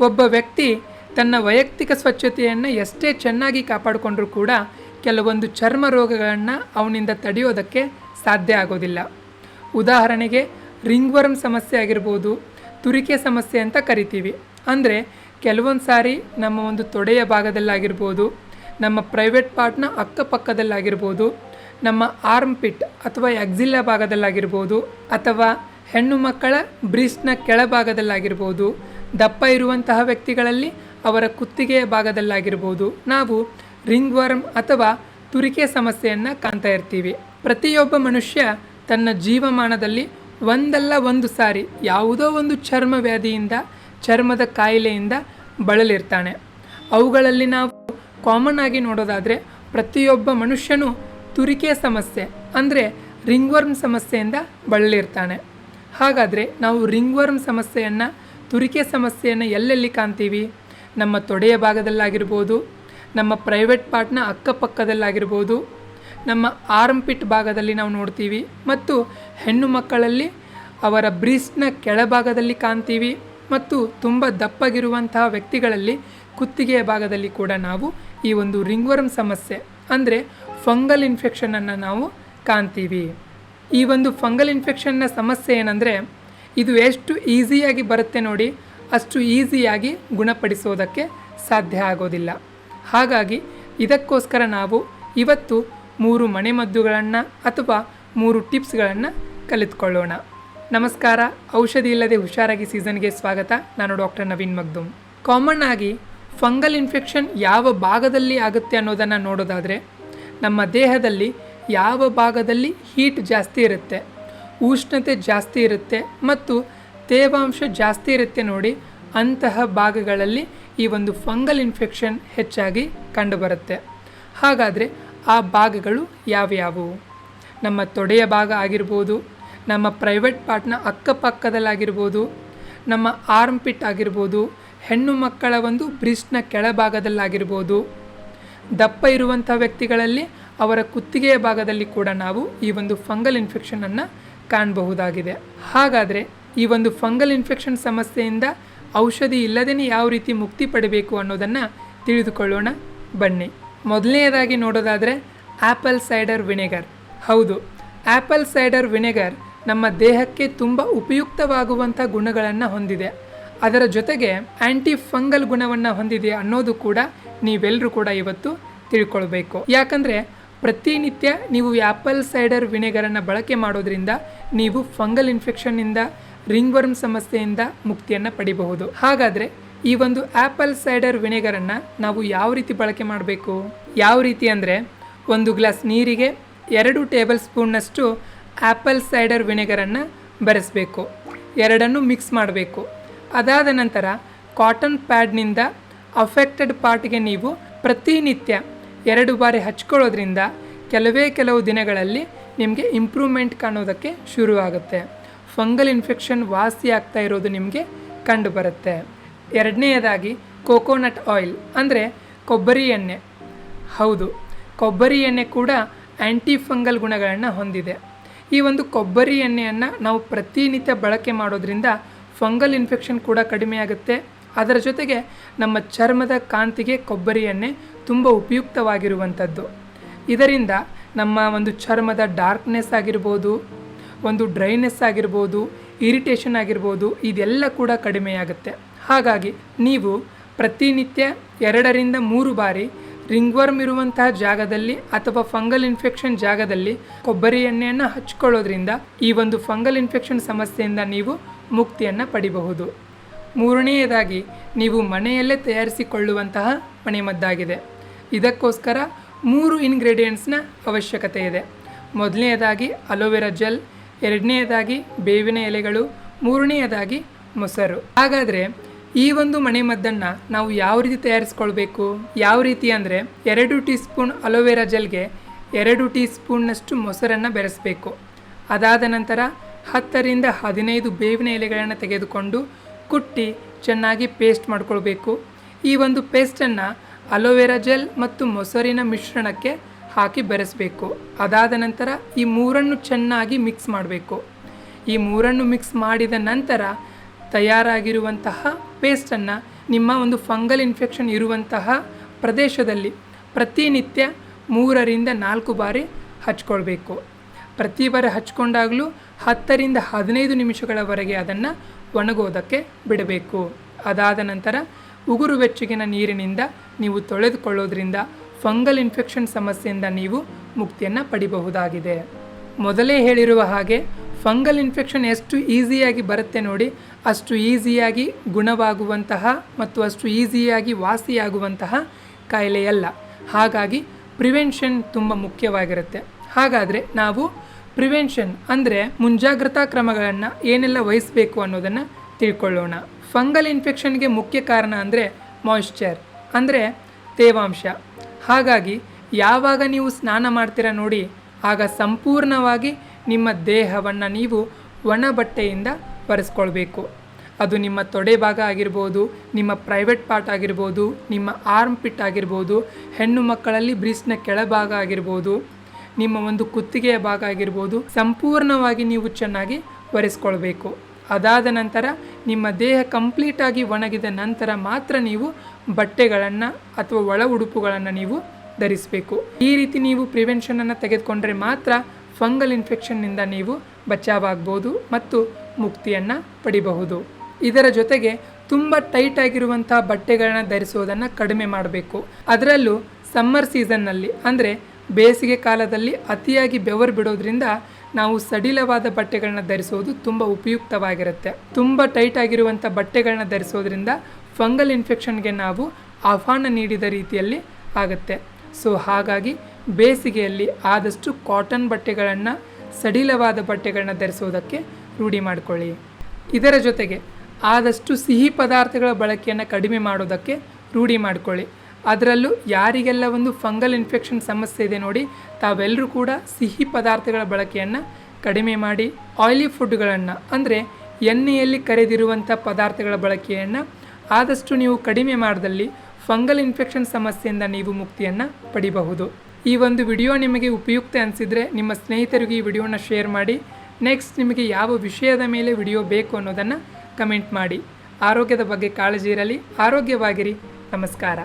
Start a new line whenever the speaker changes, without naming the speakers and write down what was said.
ಒಬ್ಬ ವ್ಯಕ್ತಿ ತನ್ನ ವೈಯಕ್ತಿಕ ಸ್ವಚ್ಛತೆಯನ್ನು ಎಷ್ಟೇ ಚೆನ್ನಾಗಿ ಕಾಪಾಡಿಕೊಂಡ್ರೂ ಕೂಡ ಕೆಲವೊಂದು ಚರ್ಮ ರೋಗಗಳನ್ನು ಅವನಿಂದ ತಡೆಯೋದಕ್ಕೆ ಸಾಧ್ಯ ಆಗೋದಿಲ್ಲ. ಉದಾಹರಣೆಗೆ, ರಿಂಗ್ವರ್ಮ್ ಸಮಸ್ಯೆ ಆಗಿರ್ಬೋದು, ತುರಿಕೆ ಸಮಸ್ಯೆ ಅಂತ ಕರಿತೀವಿ. ಅಂದರೆ, ಕೆಲವೊಂದು ಸಾರಿ ನಮ್ಮ ಒಂದು ತೊಡೆಯ ಭಾಗದಲ್ಲಾಗಿರ್ಬೋದು, ನಮ್ಮ ಪ್ರೈವೇಟ್ ಪಾರ್ಟ್ನ ಅಕ್ಕಪಕ್ಕದಲ್ಲಾಗಿರ್ಬೋದು, ನಮ್ಮ ಆರ್ಮ್ ಪಿಟ್ ಅಥವಾ ಎಕ್ಸಿಲ್ಲ ಭಾಗದಲ್ಲಾಗಿರ್ಬೋದು ಅಥವಾ ಹೆಣ್ಣು ಮಕ್ಕಳ ಬ್ರೀಸ್ನ ಕೆಳಭಾಗದಲ್ಲಾಗಿರ್ಬೋದು ದಪ್ಪ ಇರುವಂತಹ ವ್ಯಕ್ತಿಗಳಲ್ಲಿ ಅವರ ಕುತ್ತಿಗೆಯ ಭಾಗದಲ್ಲಾಗಿರ್ಬೋದು. ನಾವು ರಿಂಗ್ ವರ್ಮ್ ಅಥವಾ ತುರಿಕೆ ಸಮಸ್ಯೆಯನ್ನು ಕಾಣ್ತಾ ಇರ್ತೀವಿ. ಪ್ರತಿಯೊಬ್ಬ ಮನುಷ್ಯ ತನ್ನ ಜೀವಮಾನದಲ್ಲಿ ಒಂದಲ್ಲ ಒಂದು ಸಾರಿ ಯಾವುದೋ ಒಂದು ಚರ್ಮ ವ್ಯಾಧಿಯಿಂದ, ಚರ್ಮದ ಕಾಯಿಲೆಯಿಂದ ಬಳಲಿರ್ತಾನೆ. ಅವುಗಳಲ್ಲಿ ನಾವು ಕಾಮನ್ ಆಗಿ ನೋಡೋದಾದರೆ ಪ್ರತಿಯೊಬ್ಬ ಮನುಷ್ಯನೂ ತುರಿಕೆ ಸಮಸ್ಯೆ ಅಂದರೆ ರಿಂಗ್ವರ್ಮ್ ಸಮಸ್ಯೆಯಿಂದ ಬಳಲಿರ್ತಾನೆ. ಹಾಗಾದರೆ ನಾವು ರಿಂಗ್ವರ್ಮ್ ಸಮಸ್ಯೆಯನ್ನು ತುರಿಕೆ ಸಮಸ್ಯೆಯನ್ನು ಎಲ್ಲೆಲ್ಲಿ ಕಾಣ್ತೀವಿ? ನಮ್ಮ ತೊಡೆಯ ಭಾಗದಲ್ಲಾಗಿರ್ಬೋದು, ನಮ್ಮ ಪ್ರೈವೇಟ್ ಪಾರ್ಟ್ನ ಅಕ್ಕಪಕ್ಕದಲ್ಲಾಗಿರ್ಬೋದು, ನಮ್ಮ ಆರ್ಮ್ ಪಿಟ್ ಭಾಗದಲ್ಲಿ ನಾವು ನೋಡ್ತೀವಿ ಮತ್ತು ಹೆಣ್ಣು ಮಕ್ಕಳಲ್ಲಿ ಅವರ ಬ್ರೀಸ್ನ ಕೆಳಭಾಗದಲ್ಲಿ ಕಾಣ್ತೀವಿ ಮತ್ತು ತುಂಬ ದಪ್ಪಗಿರುವಂತಹ ವ್ಯಕ್ತಿಗಳಲ್ಲಿ ಕುತ್ತಿಗೆಯ ಭಾಗದಲ್ಲಿ ಕೂಡ ನಾವು ಈ ಒಂದು ರಿಂಗ್ವರ್ಮ್ ಸಮಸ್ಯೆ, ಅಂದರೆ ಫಂಗಲ್ ಇನ್ಫೆಕ್ಷನನ್ನು ನಾವು ಕಾಣ್ತೀವಿ. ಈ ಒಂದು ಫಂಗಲ್ ಇನ್ಫೆಕ್ಷನ್ನ ಸಮಸ್ಯೆ ಏನಂದರೆ ಇದು ಎಷ್ಟು ಈಸಿಯಾಗಿ ಬರುತ್ತೆ ನೋಡಿ, ಅಷ್ಟು ಈಸಿಯಾಗಿ ಗುಣಪಡಿಸೋದಕ್ಕೆ ಸಾಧ್ಯ ಆಗೋದಿಲ್ಲ. ಹಾಗಾಗಿ ಇದಕ್ಕೋಸ್ಕರ ನಾವು ಇವತ್ತು ಮೂರು ಮನೆಮದ್ದುಗಳನ್ನು ಅಥವಾ ಮೂರು ಟಿಪ್ಸ್ಗಳನ್ನು ಕಲಿತ್ಕೊಳ್ಳೋಣ. ನಮಸ್ಕಾರ, ಔಷಧಿ ಇಲ್ಲದೆ ಹುಷಾರಾಗಿ ಸೀಸನ್ಗೆ ಸ್ವಾಗತ. ನಾನು ಡಾಕ್ಟರ್ ನವೀನ್ ಮಗ್ದುಮ್. ಕಾಮನ್ ಆಗಿ ಫಂಗಲ್ ಇನ್ಫೆಕ್ಷನ್ ಯಾವ ಭಾಗದಲ್ಲಿ ಆಗುತ್ತೆ ಅನ್ನೋದನ್ನು ನೋಡೋದಾದರೆ, ನಮ್ಮ ದೇಹದಲ್ಲಿ ಯಾವ ಭಾಗದಲ್ಲಿ ಹೀಟ್ ಜಾಸ್ತಿ ಇರುತ್ತೆ ಉಷ್ಣತೆ ಜಾಸ್ತಿ ಇರುತ್ತೆ ಮತ್ತು ತೇವಾಂಶ ಜಾಸ್ತಿ ಇರುತ್ತೆ ನೋಡಿ, ಅಂತಹ ಭಾಗಗಳಲ್ಲಿ ಈ ಒಂದು ಫಂಗಲ್ ಇನ್ಫೆಕ್ಷನ್ ಹೆಚ್ಚಾಗಿ ಕಂಡುಬರುತ್ತೆ. ಹಾಗಾದರೆ ಆ ಭಾಗಗಳು ಯಾವ್ಯಾವು? ನಮ್ಮ ತೊಡೆಯ ಭಾಗ ಆಗಿರ್ಬೋದು, ನಮ್ಮ ಪ್ರೈವೇಟ್ ಪಾರ್ಟ್ನ ಅಕ್ಕಪಕ್ಕದಲ್ಲಾಗಿರ್ಬೋದು, ನಮ್ಮ ಆರ್ಮ್ ಪಿಟ್ ಆಗಿರ್ಬೋದು, ಹೆಣ್ಣು ಮಕ್ಕಳ ಒಂದು ಬ್ರಿಸ್ಟ್ನ ಕೆಳಭಾಗದಲ್ಲಾಗಿರ್ಬೋದು, ದಪ್ಪ ಇರುವಂಥ ವ್ಯಕ್ತಿಗಳಲ್ಲಿ ಅವರ ಕುತ್ತಿಗೆಯ ಭಾಗದಲ್ಲಿ ಕೂಡ ನಾವು ಈ ಒಂದು ಫಂಗಲ್ ಇನ್ಫೆಕ್ಷನನ್ನು ಕಾಣಬಹುದಾಗಿದೆ. ಹಾಗಾದರೆ ಈ ಒಂದು ಫಂಗಲ್ ಇನ್ಫೆಕ್ಷನ್ ಸಮಸ್ಯೆಯಿಂದ ಔಷಧಿ ಇಲ್ಲದೇ ಯಾವ ರೀತಿ ಮುಕ್ತಿ ಪಡಬೇಕು ಅನ್ನೋದನ್ನು ತಿಳಿದುಕೊಳ್ಳೋಣ. ಬನ್ನಿ. ಮೊದಲನೆಯದಾಗಿ ನೋಡೋದಾದರೆ ಆ್ಯಪಲ್ ಸೈಡರ್ ವಿನೆಗರ್. ಹೌದು ಆ್ಯಪಲ್ ಸೈಡರ್ ವಿನೆಗರ್ ನಮ್ಮ ದೇಹಕ್ಕೆ ತುಂಬ ಉಪಯುಕ್ತವಾಗುವಂಥ ಗುಣಗಳನ್ನು ಹೊಂದಿದೆ. ಅದರ ಜೊತೆಗೆ ಆ್ಯಂಟಿ ಫಂಗಲ್ ಗುಣವನ್ನು ಹೊಂದಿದೆ ಅನ್ನೋದು ಕೂಡ ನೀವೆಲ್ಲರೂ ಕೂಡ ಇವತ್ತು ತಿಳ್ಕೊಳ್ಬೇಕು. ಯಾಕಂದರೆ ಪ್ರತಿನಿತ್ಯ ನೀವು ಆ್ಯಪಲ್ ಸೈಡರ್ ವಿನೆಗರನ್ನು ಬಳಕೆ ಮಾಡೋದ್ರಿಂದ ನೀವು ಫಂಗಲ್ ಇನ್ಫೆಕ್ಷನ್ನಿಂದ, ರಿಂಗ್ವರ್ಮ್ ಸಮಸ್ಯೆಯಿಂದ ಮುಕ್ತಿಯನ್ನು ಪಡಿಬಹುದು. ಹಾಗಾದರೆ ಈ ಒಂದು ಆ್ಯಪಲ್ ಸೈಡರ್ ವಿನೆಗರನ್ನು ನಾವು ಯಾವ ರೀತಿ ಬಳಕೆ ಮಾಡಬೇಕು? ಯಾವ ರೀತಿ ಅಂದರೆ ಒಂದು ಗ್ಲಾಸ್ ನೀರಿಗೆ ಎರಡು ಟೇಬಲ್ ಸ್ಪೂನ್ನಷ್ಟು ಆ್ಯಪಲ್ ಸೈಡರ್ ವಿನೆಗರನ್ನು ಬೆರೆಸಬೇಕು. ಎರಡನ್ನು ಮಿಕ್ಸ್ ಮಾಡಬೇಕು. ಅದಾದ ನಂತರ ಕಾಟನ್ ಪ್ಯಾಡ್ನಿಂದ ಅಫೆಕ್ಟೆಡ್ ಪಾರ್ಟ್ಗೆ ನೀವು ಪ್ರತಿನಿತ್ಯ ಎರಡು ಬಾರಿ ಹಚ್ಕೊಳ್ಳೋದ್ರಿಂದ ಕೆಲವೇ ಕೆಲವು ದಿನಗಳಲ್ಲಿ ನಿಮಗೆ ಇಂಪ್ರೂವ್ಮೆಂಟ್ ಕಾಣೋದಕ್ಕೆ ಶುರುವಾಗುತ್ತೆ. ಫಂಗಲ್ ಇನ್ಫೆಕ್ಷನ್ ವಾಸಿ ಆಗ್ತಾ ಇರೋದು ನಿಮಗೆ ಕಂಡು ಬರುತ್ತೆ ಎರಡನೆಯದಾಗಿ ಕೋಕೋನಟ್ ಆಯಿಲ್ ಅಂದರೆ ಕೊಬ್ಬರಿ ಎಣ್ಣೆ. ಹೌದು, ಕೊಬ್ಬರಿ ಎಣ್ಣೆ ಕೂಡ ಆ್ಯಂಟಿ ಫಂಗಲ್ ಗುಣಗಳನ್ನು ಹೊಂದಿದೆ. ಈ ಒಂದು ಕೊಬ್ಬರಿ ಎಣ್ಣೆಯನ್ನು ನಾವು ಪ್ರತಿನಿತ್ಯ ಬಳಕೆ ಮಾಡೋದ್ರಿಂದ ಫಂಗಲ್ ಇನ್ಫೆಕ್ಷನ್ ಕೂಡ ಕಡಿಮೆ ಆಗುತ್ತೆ ಅದರ ಜೊತೆಗೆ ನಮ್ಮ ಚರ್ಮದ ಕಾಂತಿಗೆ ಕೊಬ್ಬರಿ ಎಣ್ಣೆ ತುಂಬ ಉಪಯುಕ್ತವಾಗಿರುವಂಥದ್ದು. ಇದರಿಂದ ನಮ್ಮ ಒಂದು ಚರ್ಮದ ಡಾರ್ಕ್ನೆಸ್ ಆಗಿರ್ಬೋದು, ಒಂದು ಡ್ರೈನೆಸ್ ಆಗಿರ್ಬೋದು, ಇರಿಟೇಷನ್ ಆಗಿರ್ಬೋದು, ಇದೆಲ್ಲ ಕೂಡ ಕಡಿಮೆಯಾಗುತ್ತೆ. ಹಾಗಾಗಿ ನೀವು ಪ್ರತಿನಿತ್ಯ ಎರಡರಿಂದ ಮೂರು ಬಾರಿ ರಿಂಗ್ವರ್ಮ್ ಇರುವಂತಹ ಜಾಗದಲ್ಲಿ ಅಥವಾ ಫಂಗಲ್ ಇನ್ಫೆಕ್ಷನ್ ಜಾಗದಲ್ಲಿ ಕೊಬ್ಬರಿ ಎಣ್ಣೆಯನ್ನು ಹಚ್ಕೊಳ್ಳೋದ್ರಿಂದ ಈ ಒಂದು ಫಂಗಲ್ ಇನ್ಫೆಕ್ಷನ್ ಸಮಸ್ಯೆಯಿಂದ ನೀವು ಮುಕ್ತಿಯನ್ನು ಪಡಿಬಹುದು. ಮೂರನೆಯದಾಗಿ, ನೀವು ಮನೆಯಲ್ಲೇ ತಯಾರಿಸಿಕೊಳ್ಳುವಂತಹ ಮನೆಮದ್ದಾಗಿದೆ. ಇದಕ್ಕೋಸ್ಕರ ಮೂರು ಇನ್ಗ್ರೀಡಿಯೆಂಟ್ಸ್ನ ಅವಶ್ಯಕತೆ ಇದೆ ಮೊದಲನೆಯದಾಗಿ ಅಲೋವೆರಾ ಜೆಲ್, ಎರಡನೆಯದಾಗಿ ಬೇವಿನ ಎಲೆಗಳು, ಮೂರನೆಯದಾಗಿ ಮೊಸರು. ಹಾಗಾದರೆ ಈ ಒಂದು ಮನೆಮದ್ದನ್ನು ನಾವು ಯಾವ ರೀತಿ ತಯಾರಿಸ್ಕೊಳ್ಬೇಕು? ಯಾವ ರೀತಿ ಅಂದರೆ ಎರಡು ಟೀ ಸ್ಪೂನ್ ಅಲೋವೆರಾ ಜೆಲ್ಗೆ ಎರಡು ಟೀ ಸ್ಪೂನ್ನಷ್ಟು ಮೊಸರನ್ನು ಬೆರೆಸಬೇಕು. ಅದಾದ ನಂತರ ಹತ್ತರಿಂದ ಹದಿನೈದು ಬೇವಿನ ಎಲೆಗಳನ್ನು ತೆಗೆದುಕೊಂಡು ಕುಟ್ಟಿ ಚೆನ್ನಾಗಿ ಪೇಸ್ಟ್ ಮಾಡ್ಕೊಳ್ಬೇಕು. ಈ ಒಂದು ಪೇಸ್ಟನ್ನು ಅಲೋವೆರಾ ಜೆಲ್ ಮತ್ತು ಮೊಸರಿನ ಮಿಶ್ರಣಕ್ಕೆ ಹಾಕಿ ಬೆರೆಸಬೇಕು. ಅದಾದ ನಂತರ ಈ ಮೂರನ್ನು ಚೆನ್ನಾಗಿ ಮಿಕ್ಸ್ ಮಾಡಬೇಕು. ಈ ಮೂರನ್ನು ಮಿಕ್ಸ್ ಮಾಡಿದ ನಂತರ ತಯಾರಾಗಿರುವಂತಹ ಪೇಸ್ಟನ್ನು ನಿಮ್ಮ ಒಂದು ಫಂಗಲ್ ಇನ್ಫೆಕ್ಷನ್ ಇರುವಂತಹ ಪ್ರದೇಶದಲ್ಲಿ ಪ್ರತಿನಿತ್ಯ ಮೂರರಿಂದ ನಾಲ್ಕು ಬಾರಿ ಹಚ್ಕೊಳ್ಬೇಕು. ಪ್ರತಿ ಬಾರಿ ಹಚ್ಕೊಂಡಾಗಲೂ ಹತ್ತರಿಂದ ಹದಿನೈದು ನಿಮಿಷಗಳವರೆಗೆ ಅದನ್ನು ಒಣಗೋದಕ್ಕೆ ಬಿಡಬೇಕು. ಅದಾದ ನಂತರ ಉಗುರು ಬೆಚ್ಚಗಿನ ನೀರಿನಿಂದ ನೀವು ತೊಳೆದುಕೊಳ್ಳೋದ್ರಿಂದ ಫಂಗಲ್ ಇನ್ಫೆಕ್ಷನ್ ಸಮಸ್ಯೆಯಿಂದ ನೀವು ಮುಕ್ತಿಯನ್ನು ಪಡಿಬಹುದಾಗಿದೆ. ಮೊದಲೇ ಹೇಳಿರುವ ಹಾಗೆ ಫಂಗಲ್ ಇನ್ಫೆಕ್ಷನ್ ಎಷ್ಟು ಈಸಿಯಾಗಿ ಬರುತ್ತೆ ನೋಡಿ, ಅಷ್ಟು ಈಸಿಯಾಗಿ ಗುಣವಾಗುವಂತಹ ಮತ್ತು ಅಷ್ಟು ಈಸಿಯಾಗಿ ವಾಸಿಯಾಗುವಂತಹ ಕಾಯಿಲೆಯಲ್ಲ. ಹಾಗಾಗಿ ಪ್ರಿವೆನ್ಷನ್ ತುಂಬ ಮುಖ್ಯವಾಗಿರುತ್ತೆ. ಹಾಗಾದರೆ ನಾವು ಪ್ರಿವೆನ್ಷನ್ ಅಂದರೆ ಮುಂಜಾಗ್ರತಾ ಕ್ರಮಗಳನ್ನು ಏನೆಲ್ಲ ವಹಿಸಬೇಕು ಅನ್ನೋದನ್ನು ತಿಳ್ಕೊಳ್ಳೋಣ. ಫಂಗಲ್ ಇನ್ಫೆಕ್ಷನ್ಗೆ ಮುಖ್ಯ ಕಾರಣ ಅಂದರೆ ಮಾಯಿಶ್ಚರ್ ಅಂದರೆ ತೇವಾಂಶ. ಹಾಗಾಗಿ ಯಾವಾಗ ನೀವು ಸ್ನಾನ ಮಾಡ್ತೀರ ನೋಡಿ, ಆಗ ಸಂಪೂರ್ಣವಾಗಿ ನಿಮ್ಮ ದೇಹವನ್ನು ನೀವು ಒಣ ಬಟ್ಟೆಯಿಂದ ಒರೆಸ್ಕೊಳ್ಬೇಕು. ಅದು ನಿಮ್ಮ ತೊಡೆ ಭಾಗ ಆಗಿರ್ಬೋದು, ನಿಮ್ಮ ಪ್ರೈವೇಟ್ ಪಾರ್ಟ್ ಆಗಿರ್ಬೋದು, ನಿಮ್ಮ ಆರ್ಮ್ ಪಿಟ್ ಆಗಿರ್ಬೋದು, ಹೆಣ್ಣು ಮಕ್ಕಳಲ್ಲಿ ಬ್ರೀಸ್ನ ಕೆಳಭಾಗ ಆಗಿರ್ಬೋದು ನಿಮ್ಮ ಒಂದು ಕುತ್ತಿಗೆಯ ಭಾಗ ಆಗಿರ್ಬೋದು, ಸಂಪೂರ್ಣವಾಗಿ ನೀವು ಚೆನ್ನಾಗಿ ಒರೆಸ್ಕೊಳ್ಬೇಕು. ಅದಾದ ನಂತರ ನಿಮ್ಮ ದೇಹ ಕಂಪ್ಲೀಟಾಗಿ ಒಣಗಿದ ನಂತರ ಮಾತ್ರ ನೀವು ಬಟ್ಟೆಗಳನ್ನು ಅಥವಾ ಒಳ ಉಡುಪುಗಳನ್ನು ನೀವು ಧರಿಸಬೇಕು. ಈ ರೀತಿ ನೀವು ಪ್ರಿವೆನ್ಷನನ್ನು ತೆಗೆದುಕೊಂಡ್ರೆ ಮಾತ್ರ ಫಂಗಲ್ ಇನ್ಫೆಕ್ಷನ್ನಿಂದ ನೀವು ಬಚಾವಾಗ್ಬೋದು ಮತ್ತು ಮುಕ್ತಿಯನ್ನು ಪಡಿಬಹುದು. ಇದರ ಜೊತೆಗೆ ತುಂಬ ಟೈಟ್ ಆಗಿರುವಂಥ ಬಟ್ಟೆಗಳನ್ನ ಧರಿಸೋದನ್ನು ಕಡಿಮೆ ಮಾಡಬೇಕು. ಅದರಲ್ಲೂ ಸಮ್ಮರ್ ಸೀಸನ್ನಲ್ಲಿ ಅಂದರೆ ಬೇಸಿಗೆ ಕಾಲದಲ್ಲಿ ಅತಿಯಾಗಿ ಬೆವರು ಬಿಡೋದ್ರಿಂದ ನಾವು ಸಡಿಲವಾದ ಬಟ್ಟೆಗಳನ್ನ ಧರಿಸೋದು ತುಂಬ ಉಪಯುಕ್ತವಾಗಿರುತ್ತೆ. ತುಂಬ ಟೈಟ್ ಆಗಿರುವಂಥ ಬಟ್ಟೆಗಳನ್ನ ಧರಿಸೋದ್ರಿಂದ ಫಂಗಲ್ ಇನ್ಫೆಕ್ಷನ್ಗೆ ನಾವು ಆಹ್ವಾನ ನೀಡಿದ ರೀತಿಯಲ್ಲಿ ಆಗುತ್ತೆ. ಸೊ, ಹಾಗಾಗಿ ಬೇಸಿಗೆಯಲ್ಲಿ ಆದಷ್ಟು ಕಾಟನ್ ಬಟ್ಟೆಗಳನ್ನು, ಸಡಿಲವಾದ ಬಟ್ಟೆಗಳನ್ನ ಧರಿಸೋದಕ್ಕೆ ರೂಢಿ ಮಾಡಿಕೊಳ್ಳಿ. ಇದರ ಜೊತೆಗೆ ಆದಷ್ಟು ಸಿಹಿ ಪದಾರ್ಥಗಳ ಬಳಕೆಯನ್ನು ಕಡಿಮೆ ಮಾಡೋದಕ್ಕೆ ರೂಢಿ ಮಾಡಿಕೊಳ್ಳಿ. ಅದರಲ್ಲೂ ಯಾರಿಗೆಲ್ಲ ಒಂದು ಫಂಗಲ್ ಇನ್ಫೆಕ್ಷನ್ ಸಮಸ್ಯೆ ಇದೆ ನೋಡಿ, ತಾವೆಲ್ಲರೂ ಕೂಡ ಸಿಹಿ ಪದಾರ್ಥಗಳ ಬಳಕೆಯನ್ನು ಕಡಿಮೆ ಮಾಡಿ ಆಯಿಲಿ ಫುಡ್ಗಳನ್ನು ಅಂದರೆ ಎಣ್ಣೆಯಲ್ಲಿ ಕರೆದಿರುವಂಥ ಪದಾರ್ಥಗಳ ಬಳಕೆಯನ್ನು ಆದಷ್ಟು ನೀವು ಕಡಿಮೆ ಮಾಡಿದಲ್ಲಿ ಫಂಗಲ್ ಇನ್ಫೆಕ್ಷನ್ ಸಮಸ್ಯೆಯಿಂದ ನೀವು ಮುಕ್ತಿಯನ್ನು ಪಡಿಬಹುದು. ಈ ಒಂದು ವಿಡಿಯೋ ನಿಮಗೆ ಉಪಯುಕ್ತ ಅನಿಸಿದರೆ ನಿಮ್ಮ ಸ್ನೇಹಿತರಿಗೆ ಈ ವಿಡಿಯೋನ ಶೇರ್ ಮಾಡಿ, ನೆಕ್ಸ್ಟ್ ನಿಮಗೆ ಯಾವ ವಿಷಯದ ಮೇಲೆ ವಿಡಿಯೋ ಬೇಕು ಅನ್ನೋದನ್ನು ಕಮೆಂಟ್ ಮಾಡಿ. ಆರೋಗ್ಯದ ಬಗ್ಗೆ ಕಾಳಜಿ ಇರಲಿ, ಆರೋಗ್ಯವಾಗಿರಿ. ನಮಸ್ಕಾರ.